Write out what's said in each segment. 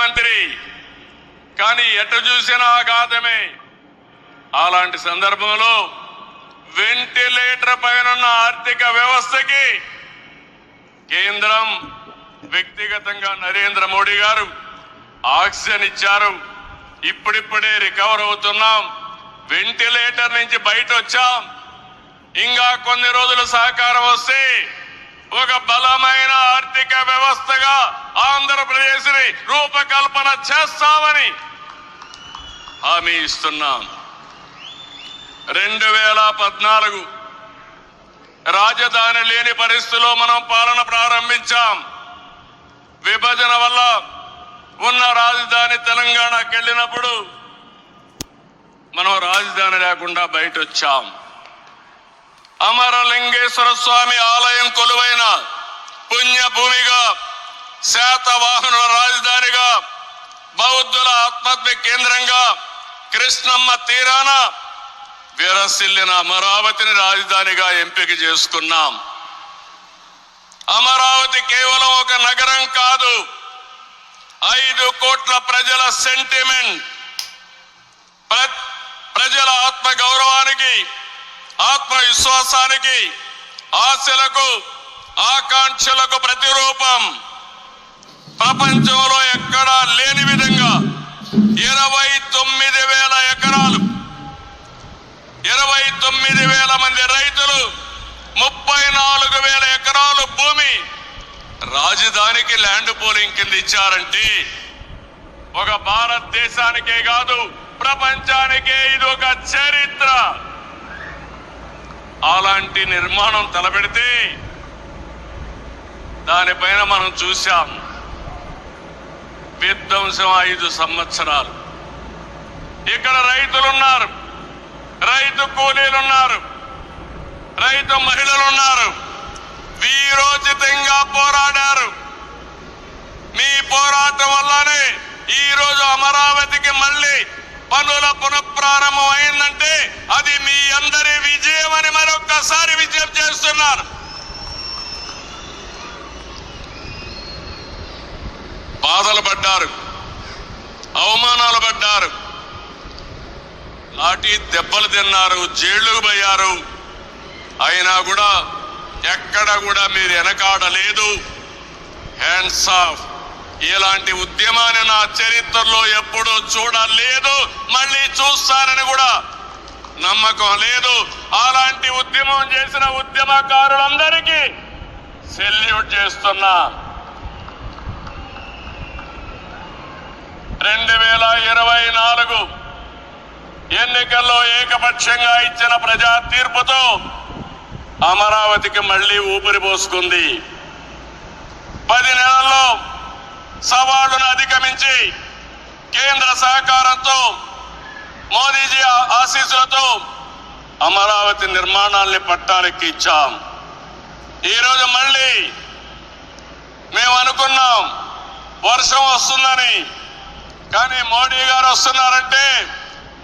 మంత్రి కానీ ఎట చూసినా అగాధమే. అలాంటి సందర్భంలో వెంటిలేటర్ పైన ఆర్థిక వ్యవస్థకి కేంద్రం వ్యక్తిగతంగా నరేంద్ర మోడీ గారు ఆక్సిజన్ ఇచ్చారు. ఇప్పుడిప్పుడే రికవర్ అవుతున్నాం. వెంటిలేటర్ నుంచి బయట వచ్చాం ఇంకా కొన్ని రోజులు సహకారం వస్తే ఒక బలమైన ఆర్థిక వ్యవస్థగా ఆంధ్రప్రదేశ్ని రూపకల్పన చేస్తామని హామీ ఇస్తున్నాం. రెండు వేల పద్నాలుగు రాజధాని లేని పరిస్థితిలో మనం పాలన ప్రారంభించాం. విభజన వల్ల ఉన్న రాజధాని తెలంగాణకి వెళ్ళినప్పుడు మనం రాజధాని లేకుండా బయట వచ్చాం అమరలింగేశ్వర స్వామి ఆలయం కొలువైన పుణ్యభూమిగా శాతవాహనుల రాజధానిగా బౌద్ధుల ఆత్మహత్య కేంద్రంగా కృష్ణమ్మ తీరాన విరసిల్లిన అమరావతిని రాజధానిగా ఎంపిక చేసుకున్నాం. అమరావతి కేవలం ఒక నగరం కాదు ఐదు కోట్ల ప్రజల సెంటిమెంట్ ప్ర- ప్రజల ఆత్మ గౌరవానికి ఆత్మవిశ్వాసానికి ఆశలకు ఆకాంక్షలకు ప్రతిరూపం. ప్రపంచంలో ఎక్కడా లేని విధంగా ఇరవై తొమ్మిది వేల ఎకరాలు ఇరవై తొమ్మిది వేల మంది రైతులు ముప్పై నాలుగు వేల ఎకరాలు భూమి రాజధానికి ల్యాండ్ పోలింగ్ కింద ఇచ్చారంటే ఒక భారతదేశానికే కాదు ప్రపంచానికే ఇది ఒక చరిత్ర. అలాంటి నిర్మాణం తలపెడితే దానిపైన మనం చూశాం విధ్వంసం ఐదు సంవత్సరాలు. ఇక్కడ రైతులున్నారు. రైతు కూలీలున్నారు. రైతు మహిళలు ఉన్నారు వీరోచితంగా పోరాడారు. మీ పోరాటం వల్లనే ఈ రోజు అమరావతికి మళ్ళీ పనుల పునఃప్రారంభం అయిందంటే అది మీ అందరి విజయం అని మరొక్కసారి విజయం చేస్తున్నాను బాధలు పడ్డారు. అవమానాలు పడ్డారు. లాఠీ దెబ్బలు తిన్నారు జైళ్ళకు పోయారు. అయినా కూడా ఎక్కడ కూడా మీరు వెనకాడలేదు. హ్యాండ్స్ ఆఫ్ ఇలాంటి ఉద్యమాన్ని నా చరిత్రలో ఎప్పుడూ చూడలేదు. మళ్ళీ చూస్తానని కూడా నమ్మకం లేదు. అలాంటి ఉద్యమం చేసిన ఉద్యమకారులందరికీ సెల్యూట్ చేస్తున్నా. రెండు వేల ఇరవై నాలుగు ఎన్నికల్లో ఏకపక్షంగా ఇచ్చిన ప్రజా తీర్పుతో అమరావతికి మళ్ళీ ఊపిరి పోసుకుంది. పది నెలల్లో సవాళ్ళను అధిగమించి కేంద్ర సహకారంతో మోదీజీ ఆశీస్సులతో అమరావతి నిర్మాణాల్ని పట్టాలెక్కి ఇచ్చాం. ఈరోజు మళ్ళీ మేము అనుకున్నాం వర్షం వస్తుందని. కానీ మోడీ గారు వస్తున్నారంటే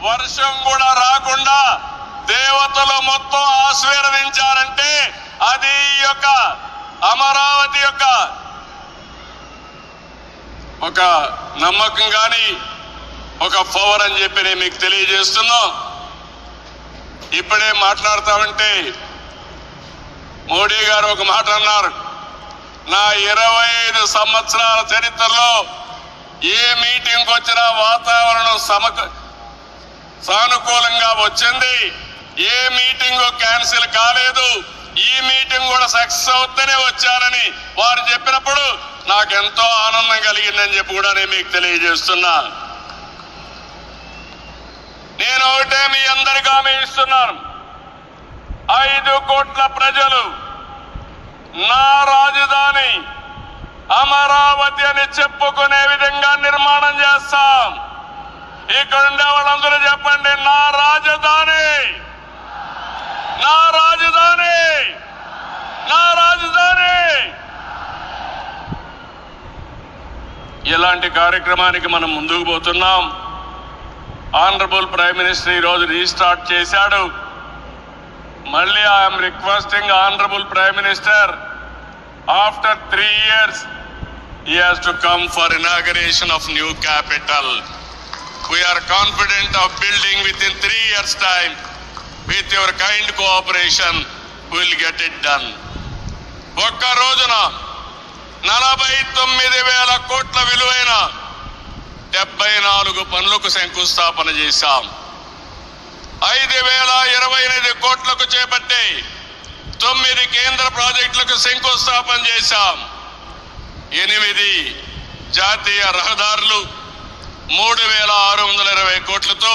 వర్షం కూడా రాకుండా దేవతలు మొత్తం ఆశీర్వదించారంటే అది ఈ యొక్క అమరావతి యొక్క ఒక నమ్మకం కానీ ఒక పవర్ అని చెప్పి నేను మీకు తెలియజేస్తున్నా. ఇప్పుడే మాట్లాడతామంటే మోడీ గారు ఒక మాట అన్నారు. నా ఇరవై ఐదు సంవత్సరాల చరిత్రలో ఏ మీటింగ్ వచ్చినా వాతావరణం సమక సానుకూలంగా వచ్చింది. ఏ మీటింగ్ క్యాన్సిల్ కాలేదు. ఈ మీటింగ్ కూడా సక్సెస్ అవుతూనే వచ్చారని వారు చెప్పినప్పుడు నాకెంతో ఆనందం కలిగిందని చెప్పి కూడా నేను మీకు తెలియజేస్తున్నా. నేను ఒకటే మీ అందరికి హామీ ఇస్తున్నాను. ఐదు కోట్ల ప్రజలు నా రాజధాని అమరావతి అని చెప్పుకునే విధంగా నిర్మాణం చేస్తాం. ఇక్కడ ఉండే వాళ్ళందరూ చెప్పండి నా రాజధాని నా రాజధాని నా రాజధాని ఇలాంటి కార్యక్రమానికి మనం ముందుకు పోతున్నాం ఆనరబుల్ ప్రైమ్ మినిస్టర్ ఈరోజు రీస్టార్ట్ చేశాడు మళ్ళీ I'm requesting honourable prime minister after three years he has to come for inauguration of new capital. We are confident of building within three years' time. With your kind cooperation will get it done ఒక్క రోజున నలభై తొమ్మిది వేల కోట్ల విలువైన డెబ్బై నాలుగు పనులకు శంకుస్థాపన చేశాం. ఐదు వేల ఇరవై ఎనిమిది కోట్లకు చేపట్టి తొమ్మిది కేంద్ర ప్రాజెక్టులకు శంకుస్థాపన చేశాం. ఎనిమిది జాతీయ రహదారులు మూడు వేల ఆరు వందల ఇరవై కోట్లతో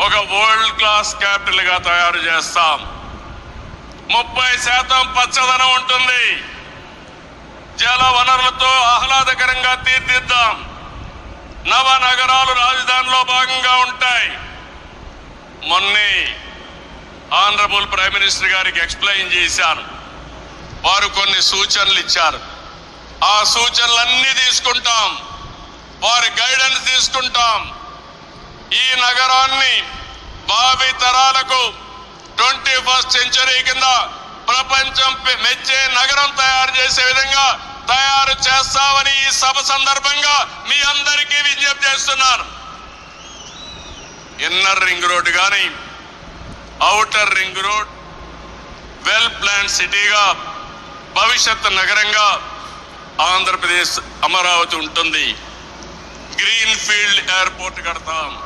ఒక వరల్డ్ క్లాస్ క్యాపిటల్గా తయారు చేస్తాం. ముప్పై శాతం పచ్చదనం ఉంటుంది. జల వనరులతో ఆహ్లాదకరంగా తీర్చిద్దాం. నవ నగరాలు రాజధానిలో భాగంగా ఉంటాయి. మొన్నే ఆనరబుల్ ప్రైమ్ మినిస్టర్ గారికి ఎక్స్ప్లెయిన్ చేశాను. వారు కొన్ని సూచనలు ఇచ్చారు. ఆ సూచనలన్నీ తీసుకుంటాం. వారి గైడెన్స్ తీసుకుంటాం. ఈ నగరాన్ని భావి తరాలకు ట్వంటీ ఫస్ట్ సెంచరీ కింద ప్రపంచం పె- మెచ్చే నగరం తయారు చేసే విధంగా తయారు చేస్తామని ఈ సభ సందర్భంగా మీ అందరికీ విజ్ఞప్తి చేస్తున్నాను. ఇన్నర్ రింగ్ రోడ్ కానీ outer ring road well plan సిటీగా భవిష్యత్ నగరంగా ఆంధ్రప్రదేశ్ అమరావతి ఉంటుంది. గ్రీన్ ఫీల్డ్ ఎయిర్పోర్ట్ కడతాం.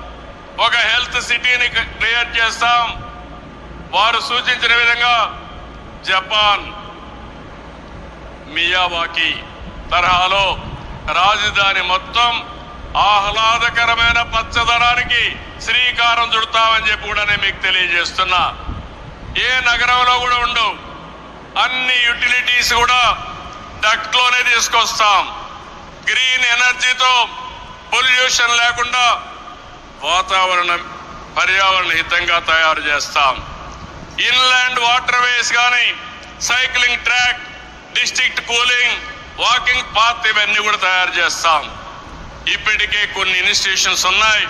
ఒక హెల్త్ సిటీని క్రియేట్ చేస్తాం. వారు సూచించిన విధంగా జపాన్ మియావాకి తరహాలో రాజధాని మొత్తం ఆహ్లాదకరమైన పచ్చదనానికి శ్రీకారం చుడతామని చెప్పి కూడా నేను మీకు తెలియజేస్తున్నా. ఏ నగరంలో కూడా ఉండవు. అన్ని యుటిలిటీస్ కూడా డక్ట్లోనే తీసుకొస్తాం. గ్రీన్ ఎనర్జీతో పొల్యూషన్ లేకుండా వాతావరణం పర్యావరణ హితంగా తయారు చేస్తాం. ఇన్లాండ్ వాటర్ వేస్ కానీ cycling track district cooling walking path ఇవన్నీ కూడా తయారు చేస్తాం. ఇప్పటికే కొన్ని ఇన్స్టిట్యూషన్స్ ఉన్నాయి.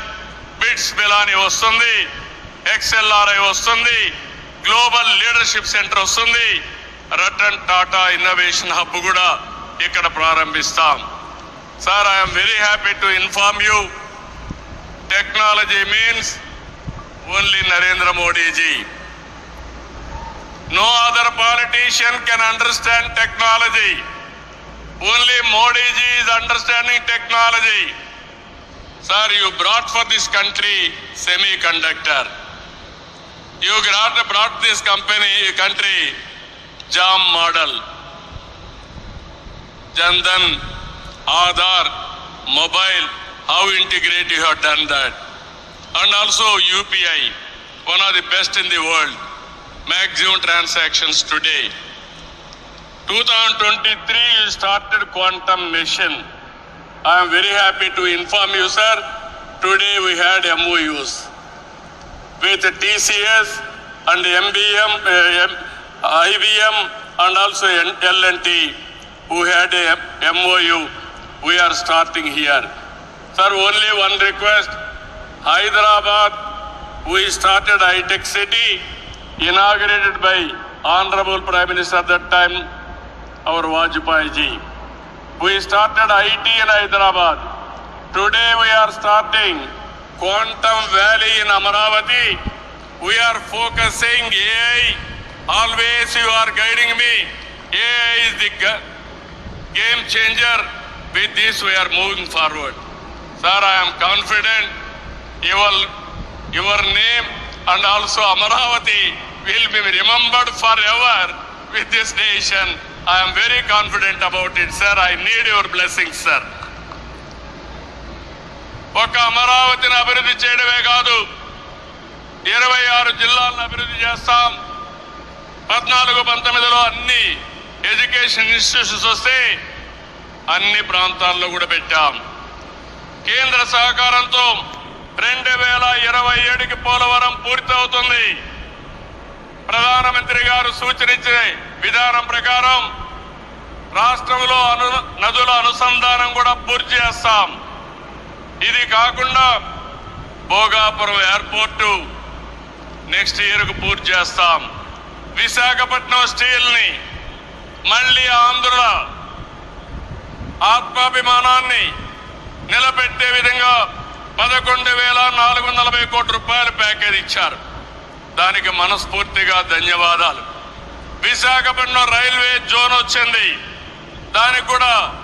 బిట్స్ బిలాని వస్తుంది ఎక్స్ఎల్ఆర్ఐ వస్తుంది గ్లోబల్ లీడర్షిప్ సెంటర్ వస్తుంది రతన్ టాటా ఇన్నోవేషన్ హబ్ కూడా ఇక్కడ ప్రారంభిస్తాం. Sir I'm very happy to inform you. technology means only Narendra Modi ji. No other politician can understand technology. Only Modi ji is understanding technology. Sir, you brought for this country semiconductor. You brought, brought this company, country JAM model. Jandan, Aadhaar, mobile, how integrate you have done that. And also UPI, one of the best in the world maximum transactions today. 2023 you started quantum mission. I am very happy to inform you, sir. Today we had MOUs with TCS and MBM, uh, IBM and also L&T who had a MOU. We are starting here. Sir, only one request. Hyderabad, we started high-tech city inaugurated by Honorable Prime Minister at that time, our Vajpayee ji. We started IT in Hyderabad. Today we are starting Quantum Valley in Amaravati. We are focusing AI. Always you are guiding me. AI is the game changer. With this, we are moving forward. Sir I'm confident your your name and also Amaravati will be remembered for ever with this nation I'm very confident about it sir I need your blessing sir ఒక అమరావతిని అభివృద్ధి చేయడమే కాదు ఇరవై ఆరు జిల్లాలను అభివృద్ధి చేస్తాం. పద్నాలుగు పంతొమ్మిదిలో అన్ని ఎడ్యుకేషన్ ఇన్స్టిట్యూషన్స్ వస్తే అన్ని ప్రాంతాల్లో కూడా పెట్టాము కేంద్ర సహకారంతో రెండు వేల ఇరవై ఏడుకి పోలవరం పూర్తవుతుంది. ప్రధానమంత్రి గారు సూచనించే విధానం ప్రకారం రాష్ట్రంలో అను నదుల అనుసంధానం కూడా పూర్తి చేస్తాం. ఇది కాకుండా భోగాపురం ఎయిర్పోర్టు నెక్స్ట్ ఇయర్కు పూర్తి చేస్తాం. విశాఖపట్నం స్టీల్ని మళ్ళీ ఆంధ్రుల ఆత్మాభిమానాన్ని నిలబెట్టే విధంగా పదకొండు వేల నాలుగు వందల నలభై కోట్ల రూపాయల ప్యాకేజ్ ఇచ్చారు. దానికి మనస్ఫూర్తిగా ధన్యవాదాలు. విశాఖపట్నం రైల్వే జోన్ వచ్చింది. దానికి కూడా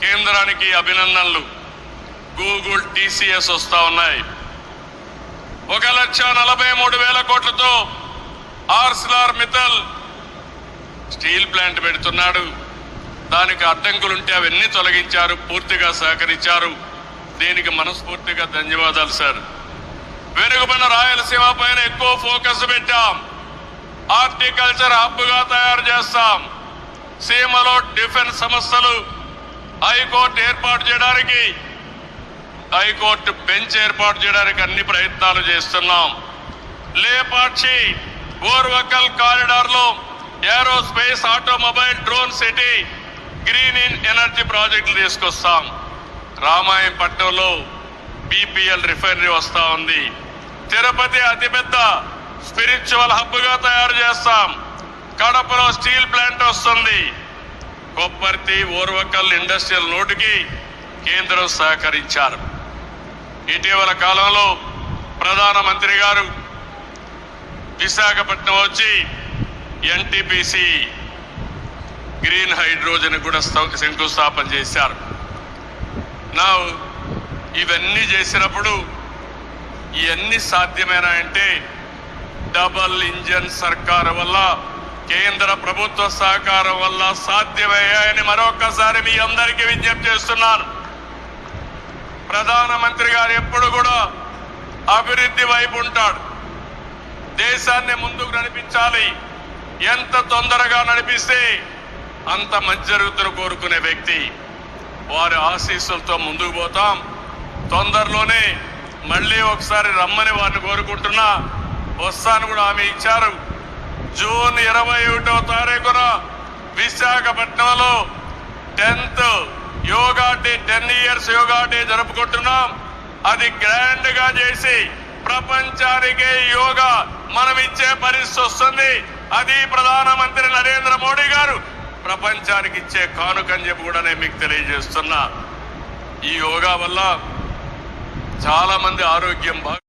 కేంద్రానికి అభినందనలు. గూగుల్ టీసీఎస్ వస్తూ ఉన్నాయి. ఒక లక్ష నలభై మూడు వేల కోట్లతో ఆర్సిలార్ మిథల్ స్టీల్ ప్లాంట్ పెడుతున్నాడు. దానికి అడ్డంకులుంటే అవన్నీ తొలగించారు పూర్తిగా సహకరించారు. దీనికి మనస్ఫూర్తిగా ధన్యవాదాలు సార్. వెనుకబడిన రాయలసీమ పైన ఎక్కువ ఫోకస్ పెట్టాం. హార్టికల్చర్ హబ్గా తయారు చేస్తాం. సీమలో డిఫెన్స్ సంస్థలు హైకోర్టు ఏర్పాటు చేయడానికి హైకోర్టు బెంచ్ ఏర్పాటు చేయడానికి అన్ని ప్రయత్నాలు చేస్తున్నాం. Lepakshi Orvakal కారిడార్లో aerospace automobile drone city green in energy ప్రాజెక్టులు తీసుకొస్తాం. రామాయణపట్నంలో బీపీఎల్ రిఫైనరీ వస్తూ ఉంది. తిరుపతి అతిపెద్ద స్పిరిచువల్ హబ్గా తయారు చేస్తాం. కడపలో స్టీల్ ప్లాంట్ వస్తుంది. కొప్పర్తి ఓర్వకల్ ఇండస్ట్రియల్ నోటుకి కేంద్రం సహకరించారు. ఇటీవల కాలంలో ప్రధానమంత్రి గారు విశాఖపట్నం వచ్చి ఎన్టీపీసీ గ్రీన్ హైడ్రోజన్ కూడా శంకుస్థాపన చేశారు. నా ఇవన్నీ చేసినప్పుడు ఇవన్నీ సాధ్యమేనా అంటే డబల్ ఇంజన్ సర్కారు వల్ల కేంద్ర ప్రభుత్వ సహకారం వల్ల సాధ్యమయ్యాయని మరొకసారి మీ అందరికీ విజ్ఞప్తి చేస్తున్నాను. ప్రధానమంత్రి గారు ఎప్పుడు కూడా అభివృద్ధి వైపు ఉంటాడు. దేశాన్ని ముందుకు నడిపించాలి. ఎంత తొందరగా నడిపిస్తే అంత మంచి జరుగుతున్న కోరుకునే వ్యక్తి. వారి ఆశీస్సులతో ముందుకు పోతాం. తొందరలోనే మళ్ళీ ఒకసారి రమ్మని వారిని కోరుకుంటున్నా. వస్తాను కూడా ఆమె ఇచ్చారు. జూన్ ఇరవై ఒకటో తారీఖున విశాఖపట్నంలో tenth yoga day ten years yoga day జరుపుకుంటున్నాం. అది గ్రాండ్గా చేసి ప్రపంచానికి యోగా మనం ఇచ్చే పరిస్థితి వస్తుంది. అది ప్రధానమంత్రి నరేంద్ర మోడీ గారు ప్రపంచానికి ఇచ్చే కానుకని చెప్పి కూడా నేను మీకు తెలియజేస్తున్నా. ఈ యోగా వల్ల చాలా మంది ఆరోగ్యం బాగా